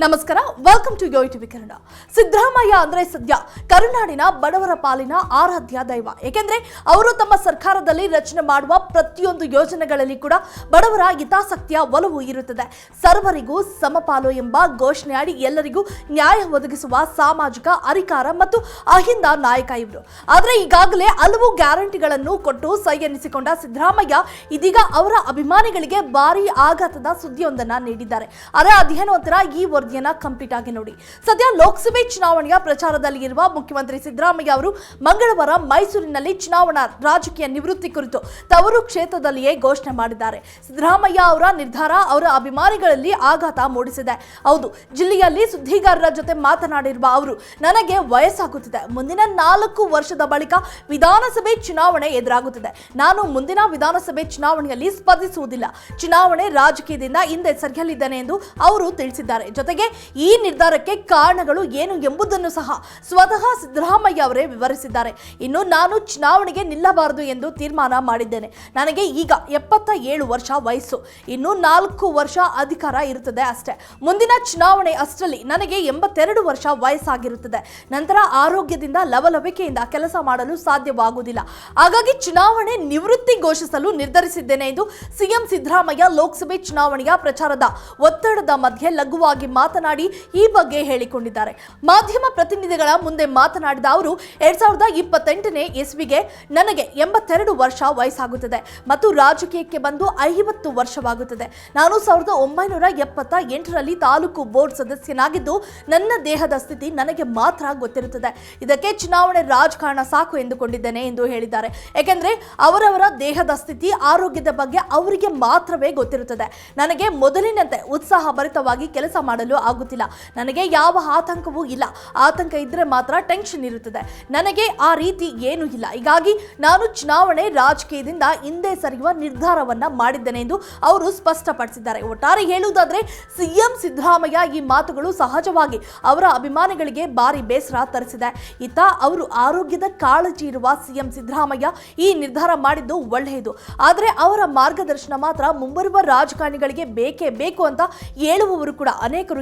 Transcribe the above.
ನಮಸ್ಕಾರ welcome to Yo TV Kannada. Siddaramaiah ಅಂದ್ರೆ ಸದ್ಯ ಕರುನಾಡಿನ ಬಡವರ ಪಾಲಿನ ಆರಾಧ್ಯ ದೈವ. ಏಕೆಂದ್ರೆ ಅವರು ತಮ್ಮ ಸರ್ಕಾರದಲ್ಲಿ ರಚನೆ ಮಾಡುವ ಪ್ರತಿಯೊಂದು ಯೋಜನೆಗಳಲ್ಲಿ ಕೂಡ ಬಡವರ ಹಿತಾಸಕ್ತಿಯ ಒಲವು ಇರುತ್ತದೆ. ಸರ್ವರಿಗೂ ಸಮಪಾಲು ಎಂಬ ಘೋಷಣೆ ಆಡಿ ಎಲ್ಲರಿಗೂ ನ್ಯಾಯ ಒದಗಿಸುವ ಸಾಮಾಜಿಕ ಅಧಿಕಾರ ಮತ್ತು ಅಹಿಂದ ನಾಯಕ ಇವರು. ಆದರೆ ಈಗಾಗಲೇ ಹಲವು ಗ್ಯಾರಂಟಿಗಳನ್ನು ಕೊಟ್ಟು ಸೈ ಎನ್ನಿಸಿಕೊಂಡ ಸಿದ್ದರಾಮಯ್ಯ ಇದೀಗ ಅವರ ಅಭಿಮಾನಿಗಳಿಗೆ ಭಾರಿ ಆಘಾತದ ಸುದ್ದಿಯೊಂದನ್ನ ನೀಡಿದ್ದಾರೆ. ಆದರೆ ಅದೇನು ಒಂಥರ ಈ ವರದಿಯನ್ನ ಕಂಪ್ಲೀಟ್ ಆಗಿ ನೋಡಿ. ಸದ್ಯ ಲೋಕಸಭೆ ಚುನಾವಣೆಯ ಪ್ರಚಾರದಲ್ಲಿ ಇರುವ ಮುಖ್ಯಮಂತ್ರಿ ಸಿದ್ದರಾಮಯ್ಯ ಅವರು ಮಂಗಳವಾರ ಮೈಸೂರಿನಲ್ಲಿ ಚುನಾವಣಾ ರಾಜಕೀಯ ನಿವೃತ್ತಿ ಕುರಿತು ತವರು ಕ್ಷೇತ್ರದಲ್ಲಿಯೇ ಘೋಷಣೆ ಮಾಡಿದ್ದಾರೆ. ಸಿದ್ದರಾಮಯ್ಯ ಅವರ ನಿರ್ಧಾರ ಅವರ ಅಭಿಮಾನಿಗಳಲ್ಲಿ ಆಘಾತ ಮೂಡಿಸಿದೆ. ಹೌದು, ಜಿಲ್ಲೆಯಲ್ಲಿ ಸುದ್ದಿಗಾರರ ಜೊತೆ ಮಾತನಾಡಿರುವ ಅವರು, ನನಗೆ ವಯಸ್ಸಾಗುತ್ತಿದೆ. ಮುಂದಿನ ನಾಲ್ಕು ವರ್ಷದ ಬಳಿಕ ವಿಧಾನಸಭೆ ಚುನಾವಣೆ ಎದುರಾಗುತ್ತಿದೆ. ನಾನು ಮುಂದಿನ ವಿಧಾನಸಭೆ ಚುನಾವಣೆಯಲ್ಲಿ ಸ್ಪರ್ಧಿಸುವುದಿಲ್ಲ. ಚುನಾವಣೆ ರಾಜಕೀಯದಿಂದ ಹಿಂದೆ ಸರಿಯಲಿದ್ದೇನೆ ಎಂದು ಅವರು ತಿಳಿಸಿದ್ದಾರೆ. ಜೊತೆಗೆ ಈ ನಿರ್ಧಾರಕ್ಕೆ ಕಾರಣಗಳು ಏನು ಎಂಬುದನ್ನು ಸಹ ಸ್ವತಃ ಸಿದ್ದರಾಮಯ್ಯ ಅವರೇ ವಿವರಿಸಿದ್ದಾರೆ. ಇನ್ನು ನಾನು ಚುನಾವಣೆಗೆ ನಿಲ್ಲಬಾರದು ಎಂದು ತೀರ್ಮಾನ ಮಾಡಿದ್ದೇನೆ. ನನಗೆ ಈಗ ಎಪ್ಪತ್ತ ಏಳು ವರ್ಷ ವಯಸ್ಸು. ಇನ್ನು ನಾಲ್ಕು ವರ್ಷ ಅಧಿಕಾರ ಇರುತ್ತದೆ ಅಷ್ಟೇ. ಮುಂದಿನ ಚುನಾವಣೆ ಅಷ್ಟರಲ್ಲಿ ನನಗೆ ಎಂಬತ್ತೆರಡು ವರ್ಷ ವಯಸ್ಸಾಗಿರುತ್ತದೆ. ನಂತರ ಆರೋಗ್ಯದಿಂದ ಲವಲವಿಕೆಯಿಂದ ಕೆಲಸ ಮಾಡಲು ಸಾಧ್ಯವಾಗುವುದಿಲ್ಲ. ಹಾಗಾಗಿ ಚುನಾವಣೆ ನಿವೃತ್ತಿ ಘೋಷಿಸಲು ನಿರ್ಧರಿಸಿದ್ದೇನೆ ಎಂದು ಸಿಎಂ ಸಿದ್ದರಾಮಯ್ಯ ಲೋಕಸಭೆ ಚುನಾವಣೆಯ ಪ್ರಚಾರದ ಒತ್ತಡದ ಮಧ್ಯೆ ಲಘುವಾಗಿ ಮಾತನಾಡಿ ಈ ಬಗ್ಗೆ ಹೇಳಿಕೊಂಡಿದ್ದಾರೆ. ಮಾಧ್ಯಮ ಪ್ರತಿನಿಧಿಗಳ ಮುಂದೆ ಮಾತನಾಡಿದ ಅವರು, ಎರಡ್ ಸಾವಿರದ ಇಪ್ಪತ್ತೆಂಟನೇ ಇಸ್ವಿಗೆ ನನಗೆ ಎಂಬತ್ತೆರಡು ವರ್ಷ ವಯಸ್ಸಾಗುತ್ತದೆ ಮತ್ತು ರಾಜಕೀಯಕ್ಕೆ ಬಂದು ಐವತ್ತು ವರ್ಷವಾಗುತ್ತದೆ. ನಾನು ಸಾವಿರದ ಒಂಬೈನೂರ ಎಪ್ಪತ್ತ ಎಂಟರಲ್ಲಿ ತಾಲೂಕು ಬೋರ್ಡ್ ಸದಸ್ಯನಾಗಿದ್ದು, ನನ್ನ ದೇಹದ ಸ್ಥಿತಿ ನನಗೆ ಮಾತ್ರ ಗೊತ್ತಿರುತ್ತದೆ. ಇದಕ್ಕೆ ಚುನಾವಣೆ ರಾಜಕಾರಣ ಸಾಕು ಎಂದುಕೊಂಡಿದ್ದೇನೆ ಎಂದು ಹೇಳಿದ್ದಾರೆ. ಏಕೆಂದರೆ ಅವರವರ ದೇಹದ ಸ್ಥಿತಿ, ಆರೋಗ್ಯದ ಬಗ್ಗೆ ಅವರಿಗೆ ಮಾತ್ರವೇ ಗೊತ್ತಿರುತ್ತದೆ. ನನಗೆ ಮೊದಲಿನಂತೆ ಉತ್ಸಾಹಭರಿತವಾಗಿ ಕೆಲಸ ಮಾಡಲು ಆಗುತ್ತಿಲ್ಲ. ನನಗೆ ಯಾವ ಆತಂಕವೂ ಇಲ್ಲ. ಆತಂಕ ಇದ್ರೆ ಮಾತ್ರ ಟೆನ್ಷನ್ ಇರುತ್ತದೆ. ನನಗೆ ಆ ರೀತಿ ಏನೂ ಇಲ್ಲ. ಹೀಗಾಗಿ ನಾನು ಚುನಾವಣೆ ರಾಜಕೀಯದಿಂದ ಹಿಂದೆ ಸರಿಯುವ ನಿರ್ಧಾರವನ್ನ ಮಾಡಿದ್ದೇನೆ ಎಂದು ಅವರು ಸ್ಪಷ್ಟಪಡಿಸಿದ್ದಾರೆ. ಒಟ್ಟಾರೆ ಹೇಳುವುದಾದ್ರೆ ಸಿಎಂ ಸಿದ್ದರಾಮಯ್ಯ ಈ ಮಾತುಗಳು ಸಹಜವಾಗಿ ಅವರ ಅಭಿಮಾನಿಗಳಿಗೆ ಭಾರಿ ಬೇಸರ ತರಿಸಿದೆ. ಇತ್ತ ಅವರು ಆರೋಗ್ಯದ ಕಾಳಜಿ ಇರುವ ಸಿಎಂ ಸಿದ್ದರಾಮಯ್ಯ ಈ ನಿರ್ಧಾರ ಮಾಡಿದ್ದು ಒಳ್ಳೆಯದು. ಆದರೆ ಅವರ ಮಾರ್ಗದರ್ಶನ ಮಾತ್ರ ಮುಂಬರುವ ರಾಜಕಾರಣಿಗಳಿಗೆ ಬೇಕೇ ಬೇಕು ಅಂತ ಹೇಳುವವರು ಕೂಡ ಅನೇಕರು